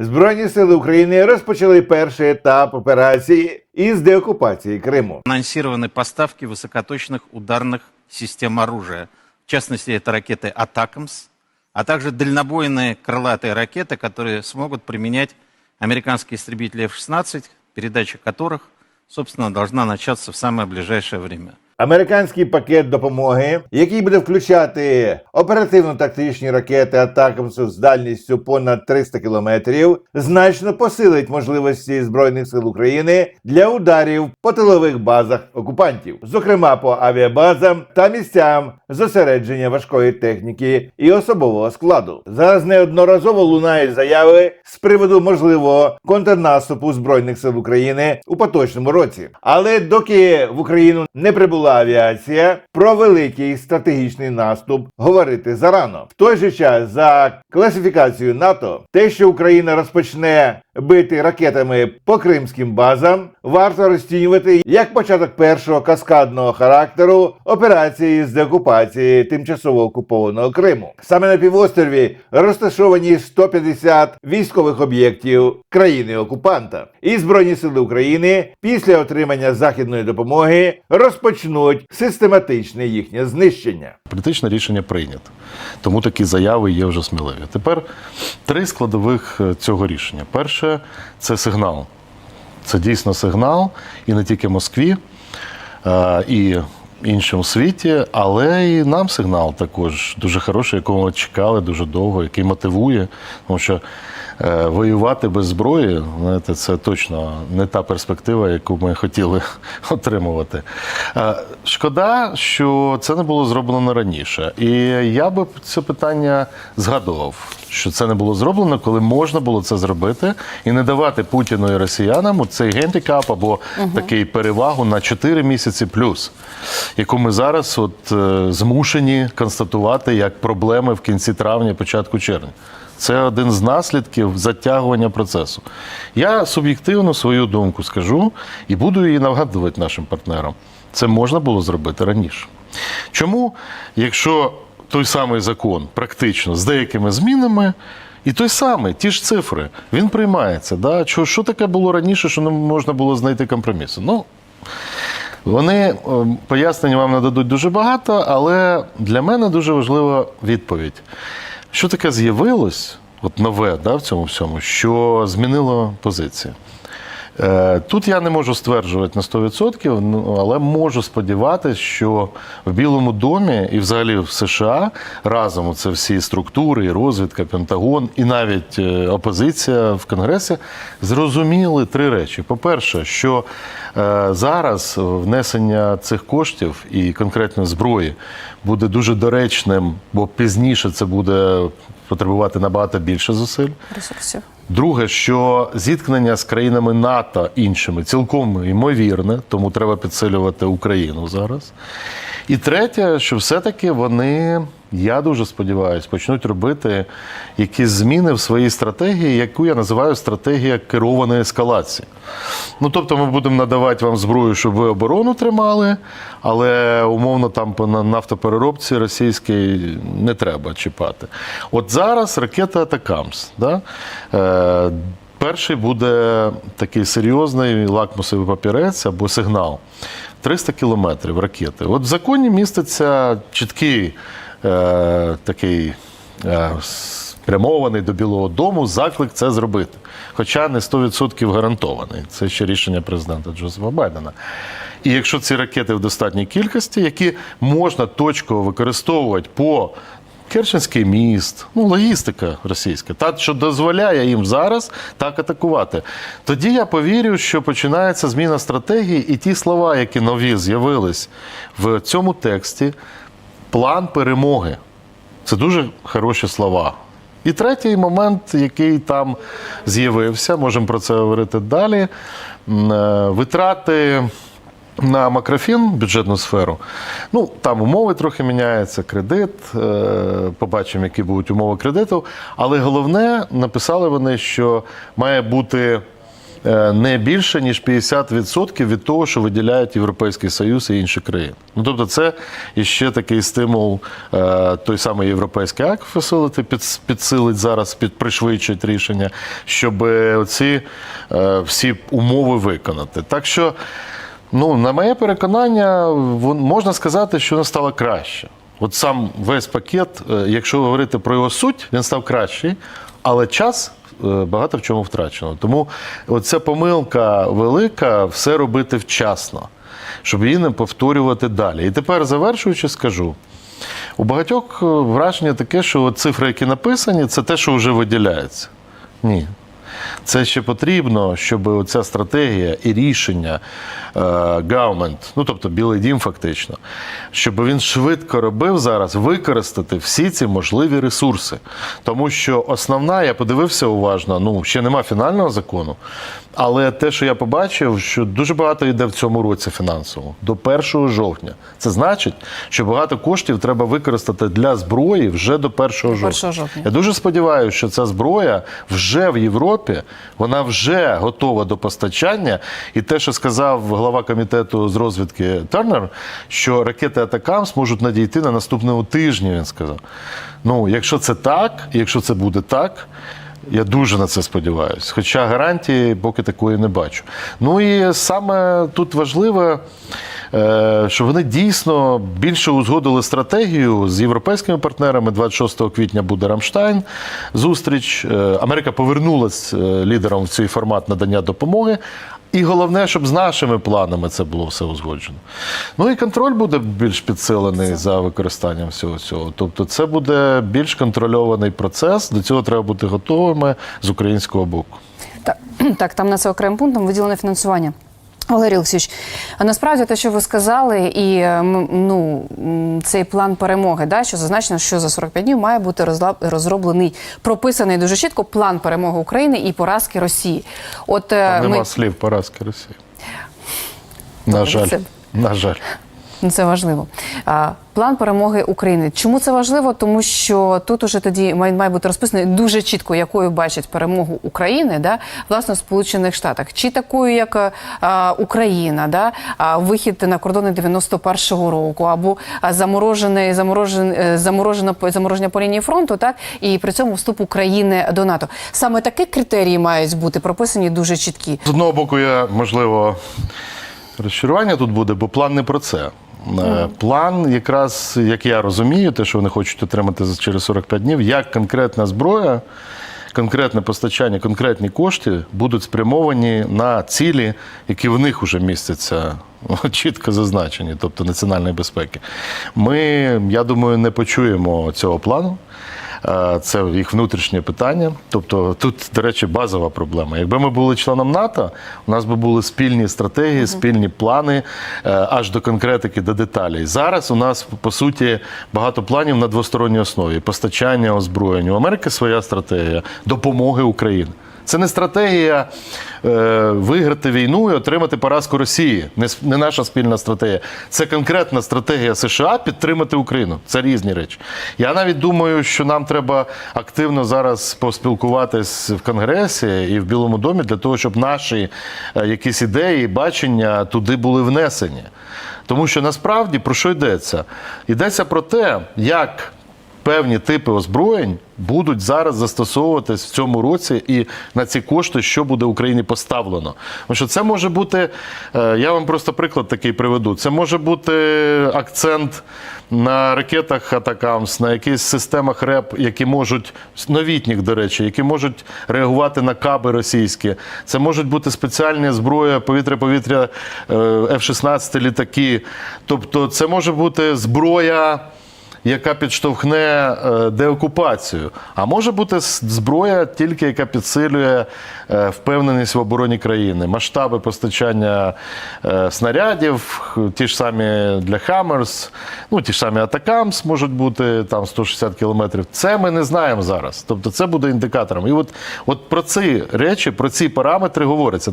Збройні сили України розпочали перший етап операції із деокупації Криму. Анонсированы поставки высокоточных ударных систем оружия. В частности, это ракеты «Атакамс», а также дальнобойные крылатые ракеты, которые смогут применять американские истребители F-16, передача которых, собственно, должна начаться в самое ближайшее время. Американський пакет допомоги, який буде включати оперативно-тактичні ракети Атакамсу з дальністю понад 300 кілометрів, значно посилить можливості збройних сил України для ударів по тилових базах окупантів, зокрема по авіабазам та місцям зосередження важкої техніки і особового складу. Зараз неодноразово лунають заяви з приводу можливого контрнаступу збройних сил України у поточному році. Але доки в Україну не прибула авіація, про великий стратегічний наступ говорити зарано. В той же час за класифікацією НАТО, те, що Україна розпочне бити ракетами по кримським базам, варто розцінювати як початок першого каскадного характеру операції з деокупації тимчасово окупованого Криму. Саме на півострові розташовані 150 військових об'єктів країни-окупанта. І Збройні сили України після отримання західної допомоги розпочнуть систематичне їхнє знищення. Політичне рішення прийнято. Тому такі заяви є вже сміливі. Тепер три складових е, цього рішення. Перше це сигнал. Це дійсно сигнал, і не тільки Москві, е, і іншому світі, але і нам сигнал також дуже хороший, якого ми чекали дуже довго, який мотивує. Тому що воювати без зброї, знаєте, це точно не та перспектива, яку ми хотіли отримувати. Е, Шкода, що це не було зроблено раніше. І я би це питання згадував, що це не було зроблено, коли можна було це зробити і не давати Путіну і росіянам цей гендікап або такий перевагу на 4 місяці плюс, яку ми зараз от е, змушені констатувати як проблеми в кінці травня, початку червня. Це один з наслідків затягування процесу. Я суб'єктивно свою думку скажу і буду її нагадувати нашим партнерам. Це можна було зробити раніше. Чому, якщо той самий закон практично з деякими змінами, і той самий, ті ж цифри, він приймається. Да? Що, що таке було раніше, що не можна було знайти компромісу? Ну, вони е, пояснення вам нададуть дуже багато, але для мене дуже важлива відповідь. Що таке з'явилось, от нове да, в цьому всьому, що змінило позицію? Е, Тут я не можу стверджувати на 100%, ну, але можу сподіватися, що в Білому домі і взагалі в США разом це всі структури, і розвідка, Пентагон, і навіть е, опозиція в Конгресі зрозуміли три речі. По-перше, що е, зараз внесення цих коштів і конкретно зброї буде дуже доречним, бо пізніше це буде потребувати набагато більше зусиль. ресурсів. Друге, що зіткнення з країнами НАТО іншими цілком ймовірне, тому треба підсилювати Україну зараз. І третє, що все-таки вони, я дуже сподіваюся, почнуть робити якісь зміни в своїй стратегії, яку я називаю стратегія керованої ескалації. Ну, тобто, ми будемо надавати вам зброю, щоб ви оборону тримали, але умовно там по на- нафтопереробці російській не треба чіпати. От зараз ракета Атакамс. Да? Е, перший буде такий серйозний лакмусовий папірець або сигнал. 300 кілометрів ракети. От в законі міститься чіткий такий е, спрямований до Білого Дому заклик це зробити. Хоча не 100% гарантований. Це ще рішення президента Джозефа Байдена. І якщо ці ракети в достатній кількості, які можна точково використовувати по Керченський міст, ну логістика російська, та що дозволяє їм зараз так атакувати. Тоді я повірю, що починається зміна стратегії, і ті слова, які нові з'явились в цьому тексті, план перемоги. Це дуже хороші слова. І третій момент, який там з'явився, можемо про це говорити далі. е, Витрати на макрофін, бюджетну сферу. Ну, там умови трохи міняються, кредит. е, Побачимо, які будуть умови кредиту. Але головне, написали вони, що має бути не більше ніж 50% від того, що виділяють Європейський Союз і інші країни. Ну тобто, це іще такий стимул, е, той самий європейський акт під, підсилить зараз, під пришвидшить рішення, щоб ці всі умови виконати. Так що. Ну, на моє переконання, можна сказати, що воно стало краще. От сам весь пакет, е, якщо говорити про його суть, він став кращий, але час е, багато в чому втрачено. Тому оця помилка велика все робити вчасно, щоб її не повторювати далі. І тепер, завершуючи, скажу. У багатьох е, враження таке, що цифри, які написані, це те, що вже виділяється. Ні. Це ще потрібно, щоб ця стратегія і рішення е, government, ну тобто Білий Дім, фактично, щоб він швидко робив зараз використати всі ці можливі ресурси. Тому що основна, я подивився уважно, ну ще нема фінального закону, але те, що я побачив, що дуже багато йде в цьому році фінансово до 1 жовтня. Це значить, що багато коштів треба використати для зброї вже до 1 жовтня. 1 жовтня. Я дуже сподіваюся, що ця зброя вже в Європі, вона вже готова до постачання. І те, що сказав глава комітету з розвідки Тернер, що ракети Атакамс можуть надійти на наступному тижні, він сказав. Ну, якщо це так, якщо це буде так. Я дуже на це сподіваюся. Хоча гарантії поки такої не бачу. Ну і саме тут важливе, е, що вони дійсно більше узгодили стратегію з європейськими партнерами. 26 квітня буде Рамштайн. Зустріч. Е, Америка повернулась е, лідером в цей формат надання допомоги. І головне, щоб з нашими планами це було все узгоджено. Ну і контроль буде більш підсилений за використанням всього цього. Тобто, це буде більш контрольований процес. До цього треба бути готовими з українського боку. Так, так, там на це окремим пунктом виділене фінансування. Валерій Олексійович, а насправді те, що ви сказали, і ну цей план перемоги, да, що зазначено, що за 45 днів має бути розроблений, прописаний дуже чітко план перемоги України і поразки Росії. От е, Нема ми слів поразки Росії. На жаль. це- На жаль. Ну, Це важливо. План перемоги України. Чому це важливо? Тому що тут уже тоді має, має бути розписано дуже чітко, якою бачать перемогу України, да, власне, в Сполучених Штатах, чи такою, як а, Україна, да, а, вихід на кордони 91-го року, або заморожене, заморожене, заморожено, замороження по лінії фронту, так, і при цьому вступ України до НАТО. Саме такі критерії мають бути прописані дуже чіткі. З одного боку, я, можливо, розчарування тут буде, бо план не про це. Е, План, якраз, як я розумію, те, що вони хочуть отримати за- через 45 днів, як конкретна зброя, конкретне постачання, конкретні кошти будуть спрямовані на цілі, які в них вже містяться чітко зазначені, тобто національної безпеки. Ми, я думаю, не почуємо цього плану. Е, Це їх внутрішнє питання. Тобто тут, до речі, базова проблема. Якби ми були членом НАТО, у нас би були спільні стратегії, спільні плани е, аж до конкретики, до деталей. Зараз у нас по суті багато планів на двосторонній основі: постачання озброєння. У Америки своя стратегія допомоги Україні. Це не стратегія е, виграти війну і отримати поразку Росії. Не, не наша спільна стратегія. Це конкретна стратегія США підтримати Україну. Це різні речі. Я навіть думаю, що нам треба активно зараз поспілкуватись в Конгресі і в Білому домі для того, щоб наші е, якісь ідеї, бачення туди були внесені. Тому що насправді про що йдеться? Йдеться про те, як певні типи озброєнь будуть зараз застосовуватись в цьому році і на ці кошти, що буде Україні поставлено. Тому що це може бути, е, я вам просто приклад такий приведу. Це може бути акцент на ракетах Атакамс, на якихось системах РЕП, які можуть новітніх, до речі, які можуть реагувати на каби російські. Це можуть бути спеціальні зброя, повітря-повітря, е, F-16 літаки. Тобто, це може бути зброя яка підштовхне е, деокупацію. А може бути зброя тільки яка підсилює е, впевненість в обороні країни, масштаби постачання е, снарядів, ті ж самі для Хаммерс, ну ті ж самі Атакамс можуть бути там 160 кілометрів. Це ми не знаємо зараз. Тобто це буде індикатором. І от, от про ці речі, про ці параметри говориться.